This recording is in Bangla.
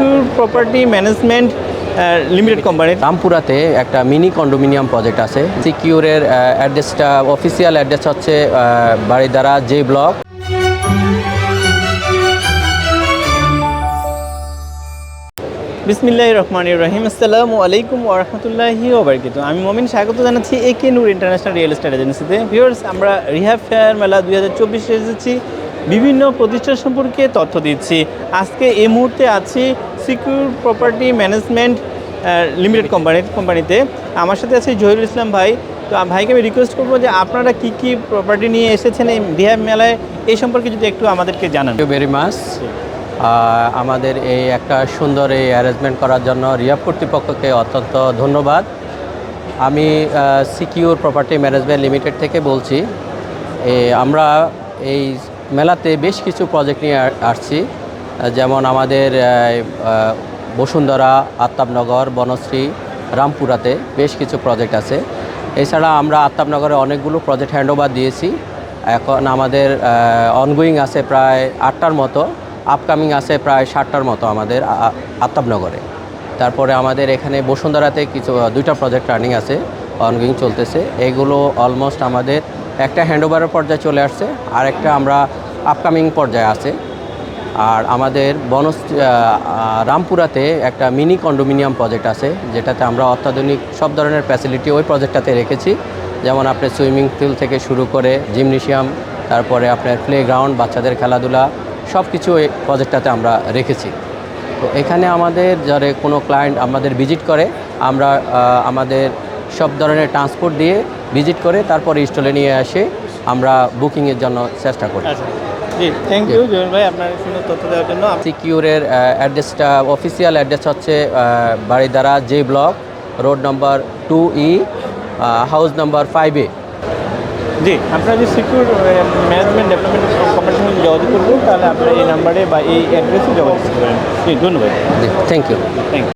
Secure property management limited company রামপুরাতে একটা মিনি কন্ডোমিনিয়াম প্রজেক্ট আছে। সিকিউরের অ্যাড্রেসটা অফিসিয়াল অ্যাড্রেস হচ্ছে বাড়িদারা জে ব্লক বিসমিল্লাহ রহমান রহিম। আসসালামু আলাইকুম ওরহমতুল্লাহি ওবরকিত আমি মমিন স্বাগত জানাচ্ছি A K Noor international real estate এজেন্সিতে ভিউয়ার্স আমরা রিহাব ফেয়ার মেলা দুই হাজার চব্বিশে এসেছি। বিভিন্ন প্রতিষ্ঠান সম্পর্কে তথ্য দিচ্ছি। আজকে এই মুহূর্তে আছি secure property management limited company কোম্পানিতে আমার সাথে আছে জহিরুল ইসলাম ভাই। তো ভাইকে আমি রিকোয়েস্ট করব যে আপনারা কি কি প্রপার্টি নিয়ে এসেছেন এই রিহাব মেলায় এই সম্পর্কে যদি একটু আমাদেরকে জানান। ইউ ভেরি মাচ আমাদের এই একটা সুন্দর এই অ্যারেঞ্জমেন্ট করার জন্য রিয়াব কর্তৃপক্ষকে অত্যন্ত ধন্যবাদ। আমি সিকিউর প্রপার্টি ম্যানেজমেন্ট লিমিটেড থেকে বলছি এ, আমরা এই মেলাতে বেশ কিছু প্রজেক্ট নিয়ে আসছি। যেমন আমাদের বসুন্ধরা আত্তাবনগর বনশ্রী, রামপুরাতে বেশ কিছু প্রজেক্ট আছে। এছাড়া আমরা আত্তাবনগরে অনেকগুলো প্রজেক্ট হ্যান্ডওভার দিয়েছি। এখন আমাদের অনগোয়িং আছে প্রায় আটটার মতো আপকামিং আছে প্রায় ষাটটার মতো আমাদের আ- আ- আত্তাবনগরে তারপরে আমাদের এখানে বসুন্ধরাতে কিছু দুইটা প্রজেক্ট রানিং আছে অনগোয়িং চলতেছে। এগুলো অলমোস্ট আমাদের একটা হ্যান্ডওভারের পর্যায়ে চলে আসছে। আর একটা আমরা আপকামিং পর্যায়ে আছে। আর আমাদের বনস রামপুরাতে একটা মিনি কন্ডোমিনিয়াম প্রজেক্ট আছে, যেটাতে আমরা অত্যাধুনিক সব ধরনের ফ্যাসিলিটি ওই প্রজেক্টটাতে রেখেছি। যেমন আপনার সুইমিং পুল থেকে শুরু করে জিমনেশিয়াম তারপরে আপনার প্লে গ্রাউন্ড বাচ্চাদের খেলাধুলা সব কিছু ওই প্রজেক্টটাতে আমরা রেখেছি। তো এখানে আমাদের যারা কোনো ক্লায়েন্ট আমাদের ভিজিট করে, আমরা আমাদের সব ধরনের ট্রান্সপোর্ট দিয়ে ভিজিট করে, তারপরে স্টলে নিয়ে আসে আমরা বুকিংয়ের জন্য চেষ্টা করি। আচ্ছা। জি। থ্যাংক ইউ জহির ভাই আপনার সুন্দর তথ্য দেওয়ার জন্য। সিকিউরের অ্যাড্রেসটা অফিসিয়াল অ্যাড্রেস হচ্ছে Baridhara J block road number two E house number five A ji আপনারা যদি সিকিউর ম্যানেজমেন্ট ডেভেলপমেন্ট কোম্পানির সঙ্গে যোগাযোগ করবেন তাহলে আপনারা এই নাম্বারে বা এই অ্যাড্রেসে যোগাযোগ করতে পারেন জি ধন্যবাদ। Ji thank you thank you